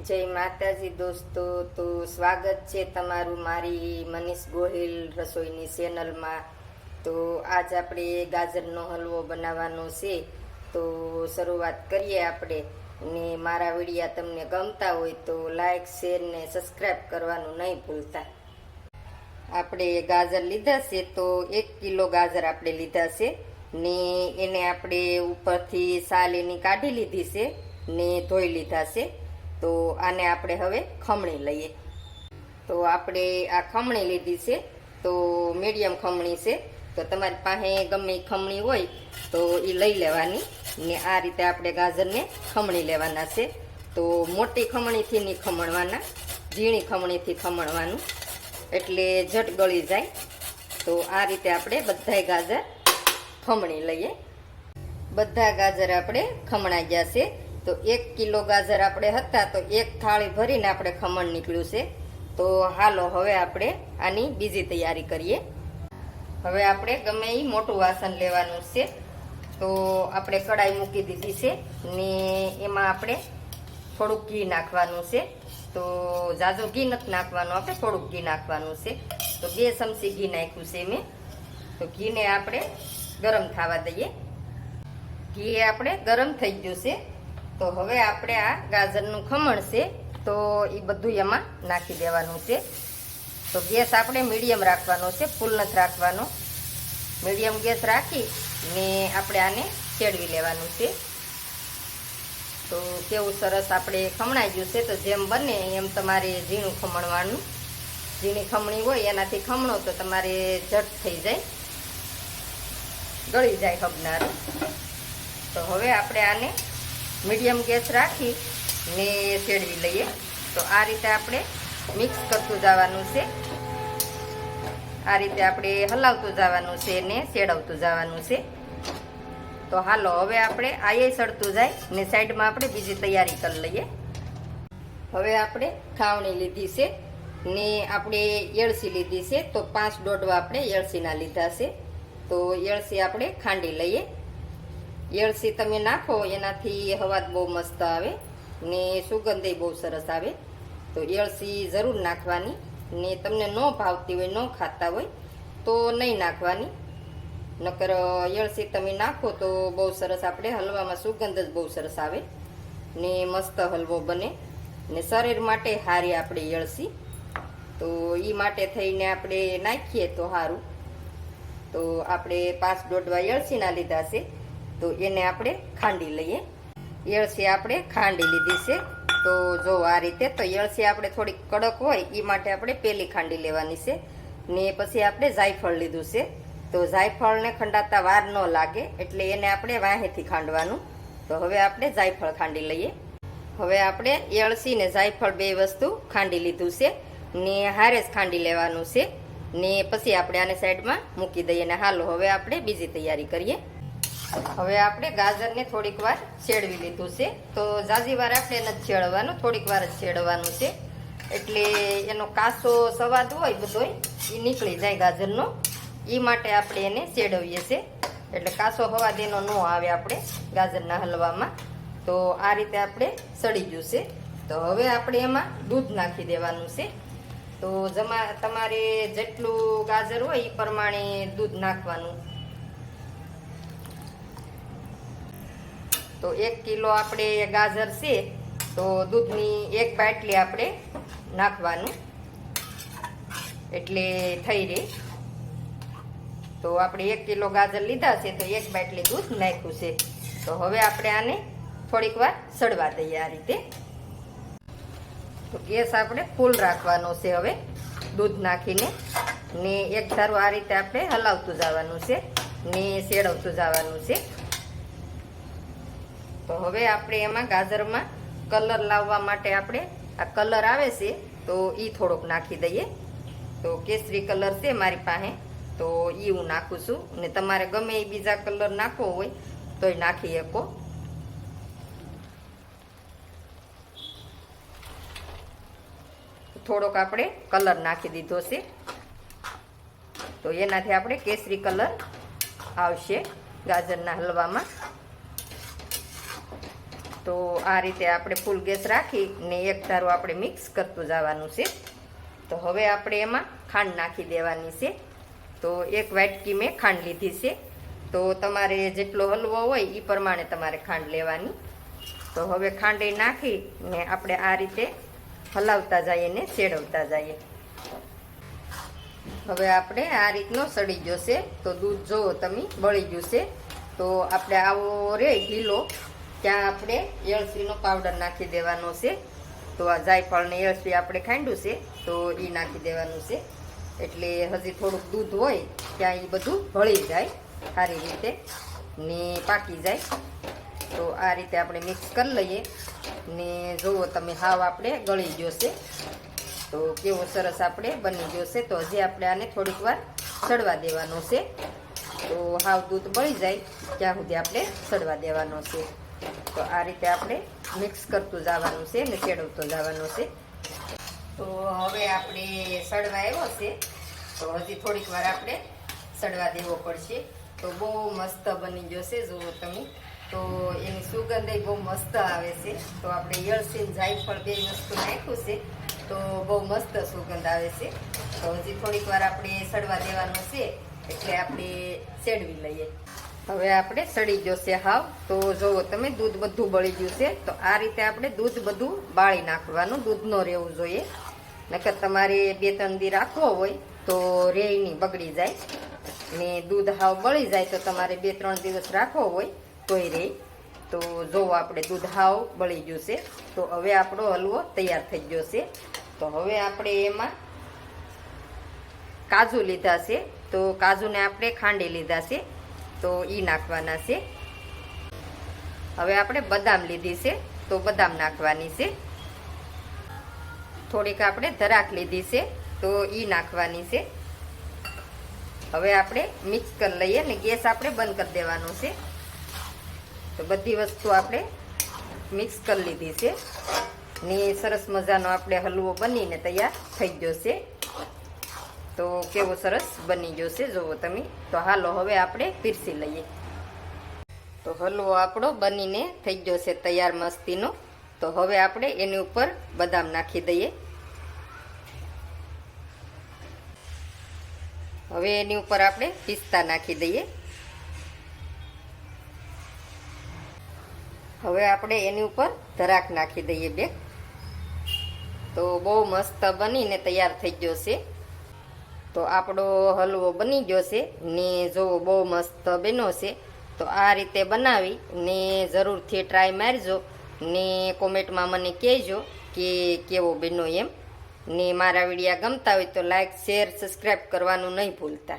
જય માતાજી દોસ્તો, તો સ્વાગત છે તમારું મારી મનીષ ગોહિલ રસોઈની ચેનલમાં. તો આજ આપણે ગાજરનો હલવો બનાવવાનો છે. તો શરૂઆત કરીએ આપણે. ને મારા વિડીયા તમને ગમતા હોય તો લાઈક, શેર ને સબસ્ક્રાઈબ કરવાનું નહીં ભૂલતા. આપણે ગાજર લીધા છે તો એક કિલો ગાજર આપણે લીધા છે. ને એને આપણે ઉપરથી સાલ એની કાઢી લીધી છે ને ધોઈ લીધા છે. તો આને આપણે હવે ખમણી લઈએ. તો આપણે આ ખમણી લીધી છે, તો મીડિયમ ખમણી છે. તો તમારી પાસે ગમે ખમણી હોય, તો એ લઈ લેવાની. ને આ રીતે આપણે ગાજરને ખમણી લેવાના છે. તો મોટી ખમણીથી નહીં ખમણવાના, ઝીણી ખમણીથી ખમણવાનું. એટલે ઝટ ગળી જાય. તો આ રીતે આપણે બધાય ગાજર ખમણી લઈએ. બધા ગાજર આપણે ખમણાઈ ગયા છે. તો એક કિલો ગાજર આપણે હતા તો એક થાળી ભરીને આપણે ખમણ નીકળ્યું છે. તો હાલો હવે આપણે આની બીજી તૈયારી કરીએ. હવે આપણે ગમે એ મોટું વાસણ લેવાનું છે. તો આપણે કડાઈ મૂકી દીધી છે ને એમાં આપણે થોડુંક ઘી નાખવાનું છે. તો જાજો ઘી નથી નાખવાનું, આપણે થોડુંક ઘી નાખવાનું છે. તો બે ચમચી ઘી નાખ્યું છે મેં. તો ઘીને આપણે ગરમ થવા દઈએ. ઘી આપણે ગરમ થઈ ગયું છે. તો હવે આપણે આ ગાજરનું ખમણ છે, તો એ બધું એમાં નાખી દેવાનું છે. તો ગેસ આપણે મીડિયમ રાખવાનો છે, ફૂલ નથી રાખવાનો. મીડિયમ ગેસ રાખી ને આપણે આને ચેડવી લેવાનું છે. તો કેવું સરસ આપણે ખમણાઈ ગયું છે, તો જેમ બને એમ તમારે ઝીણું ખમણવાનું. ઝીણી ખમણી હોય, એનાથી ખમણો તો તમારે ઝટ થઈ જાય. ગળી જાય ખબનાર તો હવે આપણે આને મીડિયમ ગેસ રાખી ને ચેડવી લઈએ. તો આ રીતે આપણે મિક્સ કરતું જવાનું છે. આ રીતે આપણે હલાવતું જવાનું છે ને ચેડવતું જવાનું છે. તો હાલો, હવે આપણે આયે સડતું જાય ને સાઈડમાં આપણે બીજી તૈયારી કરી લઈએ. હવે આપણે ખાવણી લીધી છે ને આપણે એળસી લીધી છે. તો પાંચ દોઢવા આપણે એળસીના લીધા છે. તો એળસી આપણે ખાંડી લઈએ. એળસી તમે નાખો, એનાથી હવાત બહુ મસ્ત આવે ને સુગંધે બહુ સરસ આવે. તો એળસી જરૂર નાખવાની ને તમને ન ભાવતી હોય, ન ખાતા હોય તો નહીં નાખવાની. નકર એળસી તમે નાખો તો બહુ સરસ આપણે હલવામાં સુગંધ જ બહુ સરસ આવે ને મસ્ત હલવો બને. ને શરીર માટે હારી આપણે એળસી તો એ માટે થઈને આપણે નાખીએ તો સારું તો આપણે પાંચ દોઢવા એળસીના લીધા છે. તો એને આપણે ખાંડી લઈએ. એળસી આપણે ખાંડી લીધી છે. તો જો આ રીતે, તો એળસી આપણે થોડીક કડક હોય એ માટે આપણે પેલી ખાંડી લેવાની છે. ને પછી આપણે જાયફળ લીધું છે. તો જાયફળને ખંડાતા વાર ન લાગે, એટલે એને આપણે વાહેથી ખાંડવાનું. તો હવે આપણે જાયફળ ખાંડી લઈએ. હવે આપણે એળસી ને જાયફળ બે વસ્તુ ખાંડી લીધું છે. ને હારે જ ખાંડી લેવાનું છે. ને પછી આપણે આને સાઈડમાં મૂકી દઈએ ને હાલો, હવે આપણે બીજી તૈયારી કરીએ. હવે આપણે ગાજરને થોડીક વાર છેડવી લીધું છે. તો જાજી વાર આપણે નથી છેડવાનું, થોડીક વાર જ છેડવાનું છે. એટલે એનો કાસો સ્વાદ હોય બધોય એ નીકળી જાય ગાજરનો. એ માટે આપણે એને છેડવીએ છીએ એટલે કાસો હવાદ એનો ન આવે આપણે ગાજરના હલવામાં. તો આ રીતે આપણે સડી ગયું છે. તો હવે આપણે એમાં દૂધ નાખી દેવાનું છે. તો જમા, તમારે જેટલું ગાજર હોય એ પ્રમાણે દૂધ નાખવાનું. તો એક કિલો આપણે ગાજર છે, તો દૂધની એક બાટલી આપણે નાખવાનું. એટલે થઈ રહે. તો આપણે એક કિલો ગાજર લીધા છે, તો એક બાટલી દૂધ નાખ્યું છે. તો હવે આપણે આને થોડીક વાર સડવા દઈએ આ રીતે. તો ગેસ આપણે ફૂલ રાખવાનો છે હવે, દૂધ નાખીને. ને એક ધારું આ રીતે આપણે હલાવતું જવાનું છે, ને શેડવતું જવાનું છે. તો હવે આપણે એમાં ગાજરમાં કલર લાવવા માટે આપણે આ કલર આવે છે, તો એ થોડોક નાખી દઈએ. તો કેસરી કલર છે મારી પાસે, તો એ હું નાખું છું. ને તમારે ગમે એ બીજા કલર નાખવો હોય, તોય નાખી શકો. થોડોક આપણે કલર નાખી દીધો છે. તો એનાથી આપણે કેસરી કલર આવશે ગાજરના હલવામાં. તો આ રીતે આપણે ફૂલ ગેસ રાખી ને એક ધારું આપણે મિક્સ કરતું જવાનું છે. તો હવે આપણે એમાં ખાંડ નાખી દેવાની છે. તો એક વાટકી મેં ખાંડ લીધી છે. તો તમારે જેટલો હલવો હોય એ પ્રમાણે તમારે ખાંડ લેવાની. તો હવે ખાંડ નાખી ને આપણે આ રીતે હલાવતા જઈએ ને ચેડવતા જઈએ. હવે આપણે આ રીતનો સડી જશે તો દૂધ જો તમે બળી છે. તો આપણે આવો રે ઢીલો ત્યાં આપણે એળસીનો પાવડર નાખી દેવાનો છે. તો આ જાયફળ ને એળસી આપણે ખાંડ્યું છે, તો એ નાખી દેવાનું છે. એટલે હજી થોડુંક દૂધ હોય, ત્યાં એ બધું ભળી જાય, સારી રીતે ને પાકી જાય. તો આ રીતે આપણે મિક્સ કરી લઈએ. ને જુઓ તમે હાવ આપણે ગળી જશે તો કેવો સરસ આપણે બની જશે તો હજી આપણે આને થોડીક વાર ચડવા દેવાનો છે. તો હાવ દૂધ બળી જાય, ત્યાં સુધી આપણે ચડવા દેવાનો છે. તો આ રીતે આપણે મિક્સ કરતું જવાનું છે ને ચેડવતું જવાનું છે. તો હવે આપણે સડવા આવ્યો છે. તો હજી થોડીક વાર આપણે સડવા દેવો પડશે. તો બહુ મસ્ત બની જશે, જુઓ તમે. તો એની સુગંધ બહુ મસ્ત આવે છે. તો આપણે યળસીન જાયફળ બે વસ્તુ નાખ્યું છે. તો બહુ મસ્ત સુગંધ આવે છે. તો હજી થોડીક વાર આપણે સડવા દેવાનું છે. એટલે આપણે સેડવી લઈએ. હવે આપણે સડી જશે હાવ. તો જુઓ તમે દૂધ બધું બળી ગયું છે, તો આ રીતે આપણે દૂધ બધું બાળી નાખવાનું દૂધ ન રહેવું જોઈએ. નકર તમારે બે ત્રણ દી રાખવો હોય, તો રે નહીં બગડી જાય. ને દૂધ હાવ બળી જાય તો તમારે બે ત્રણ દિવસ રાખવો હોય, તોય રે તો જુઓ આપણે દૂધ હાવ બળી ગયું છે. તો હવે આપણો હલવો તૈયાર થઈ ગયો છે. તો હવે આપણે એમાં કાજુ લીધા છે. તો કાજુને આપણે ખાંડી લીધા છે. તો એ નાખવાના છે. હવે આપણે બદામ લીધી છે, તો બદામ નાખવાની છે. થોડીક આપણે ધરાક લીધી છે, તો એ નાખવાની છે. હવે આપણે મિક્સ કરી લઈએ ને ગેસ આપણે બંધ કરી દેવાનો છે. તો બધી વસ્તુ આપણે મિક્સ કરી લીધી છે. ને સરસ મજાનો આપણે હલવો બનીને તૈયાર થઈ ગયો છે. તો કેવો સરસ બની ગયો છે. જુઓ તમે. તો હાલો, હવે આપણે પીરસી લઈએ. તો હલવો આપણો બનીને થઈ ગયો છે તૈયાર મસ્તીનો. તો હવે આપણે એની ઉપર બદામ નાખી દઈએ. હવે એની ઉપર આપણે પિસ્તા નાખી દઈએ. હવે આપણે એની ઉપર ધરાક નાખી દઈએ બે. તો બહુ મસ્ત બનીને તૈયાર થઈ ગયો છે. તો આપણો હલવો બની ગયો છે. ને જો બહુ મસ્ત બન્યો છે, તો આ રીતે બનાવી ને જરૂરથી ટ્રાય મારજો. ને કોમેન્ટમાં મને કહેજો કે કેવો બન્યો એમ. ને મારા વિડીયા ગમતા હોય તો લાઈક શેર સબસ્ક્રાઈબ કરવાનું નહીં ભૂલતા.